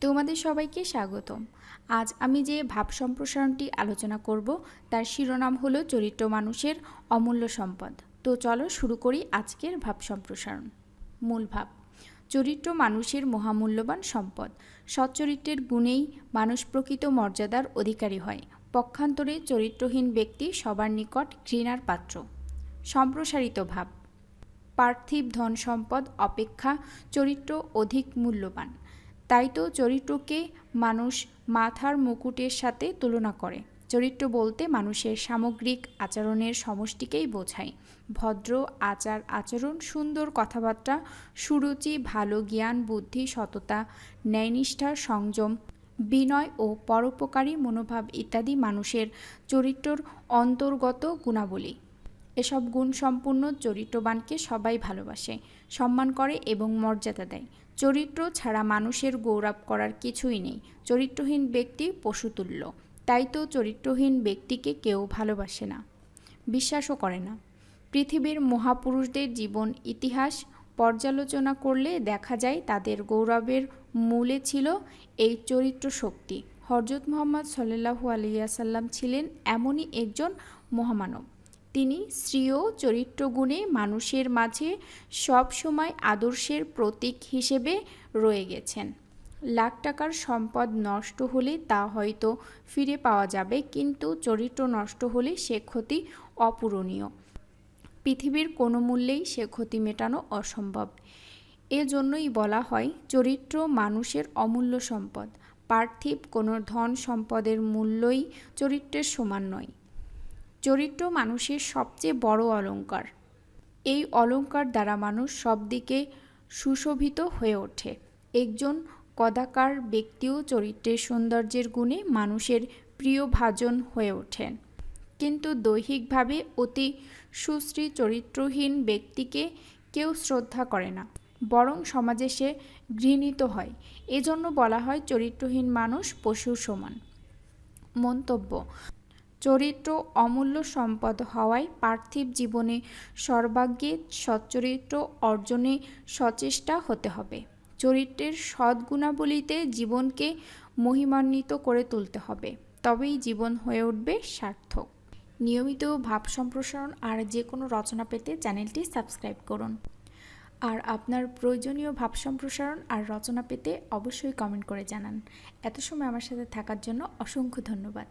তোমাদের সবাইকে স্বাগতম। আজ আমি যে ভাব সম্প্রসারণটি আলোচনা করব, তার শিরোনাম হলো চরিত্র মানুষের অমূল্য সম্পদ। তো চলো শুরু করি আজকের ভাব সম্প্রসারণ। মূল ভাব, চরিত্র মানুষের মহামূল্যবান সম্পদ। সচ্চরিত্রের গুণেই মানুষ প্রকৃত মর্যাদার অধিকারী হয়। পক্ষান্তরে চরিত্রহীন ব্যক্তি সবার নিকট ঘৃণার পাত্র। সম্প্রসারিত ভাব, পার্থিব ধন সম্পদ অপেক্ষা চরিত্র অধিক মূল্যবান। তাই তো চরিত্রকে মানুষ মাথার মুকুটের সাথে তুলনা করে। চরিত্র বলতে মানুষের সামগ্রিক আচরণের সমষ্টিকেই বোঝায়। ভদ্র আচার আচরণ, সুন্দর কথাবার্তা, সুরুচি, ভালো জ্ঞান, বুদ্ধি, সততা ন্যায়নিষ্ঠা সংযম, বিনয় ও পরোপকারী মনোভাব ইত্যাদি মানুষের চরিত্রর অন্তর্গত গুণাবলী। এসব গুণসম্পন্ন চরিত্রবানকে সবাই ভালোবাসে, সম্মান করে এবং মর্যাদা দেয়। চরিত্র ছাড়া মানুষের গৌরব করার কিছুই নেই। চরিত্রহীন ব্যক্তি পশুতুল্য, তাই তো চরিত্রহীন ব্যক্তিকে কেউ ভালোবাসে না, বিশ্বাসও করে না। পৃথিবীর মহাপুরুষদের জীবন ইতিহাস পর্যালোচনা করলে দেখা যায় তাদের গৌরবের মূলে ছিল এই চরিত্র শক্তি। হরজত মোহাম্মদ সাল্লাহু আলিয়াসাল্লাম ছিলেন এমনই একজন মহামানব। তিনি শ্রীয় চরিত্রগুণে মানুষের মাঝে সব সময় আদর্শের প্রতীক হিসেবে রয়ে গেছেন। লাখ টাকার সম্পদ নষ্ট হলে তা হয়তো ফিরে পাওয়া যাবে, কিন্তু চরিত্র নষ্ট হলে সে ক্ষতি অপূরণীয়। পৃথিবীর কোনো মূল্যেই সে ক্ষতি মেটানো অসম্ভব। এজন্যই বলা হয়, চরিত্র মানুষের অমূল্য সম্পদ। পার্থিব কোনো ধন সম্পদের মূল্যই চরিত্রের সমান নয়। চরিত্র মানুষের সবচেয়ে বড় অলঙ্কার। এই অলঙ্কার দ্বারা মানুষ সব দিকে সুশোভিত হয়ে ওঠে। একজন কদাকার ব্যক্তিও চরিত্রের সৌন্দর্যের গুণে মানুষের প্রিয় ভাজন হয়ে ওঠেন। কিন্তু দৈহিকভাবে অতি সুশ্রী চরিত্রহীন ব্যক্তিকে কেউ শ্রদ্ধা করে না, বরং সমাজে সে ঘৃণিত হয়। এজন্য বলা হয় চরিত্রহীন মানুষ পশুর সমান। মন্তব্য চরিত্র অমূল্য সম্পদ হওয়ায় পার্থিব জীবনে সর্বাগ্যে সচ্চরিত্র অর্জনে সচেষ্টা হতে হবে। চরিত্রের সদ্গুণাবলীতে জীবনকে মহিমান্বিত করে তুলতে হবে, তবেই জীবন হয়ে উঠবে সার্থক। নিয়মিত ভাব সম্প্রসারণ আর যে কোনো রচনা পেতে চ্যানেলটি সাবস্ক্রাইব করুন। আর আপনার প্রয়োজনীয় ভাব সম্প্রসারণ আর রচনা পেতে অবশ্যই কমেন্ট করে জানান। এত সময় আমার সাথে থাকার জন্য অসংখ্য ধন্যবাদ।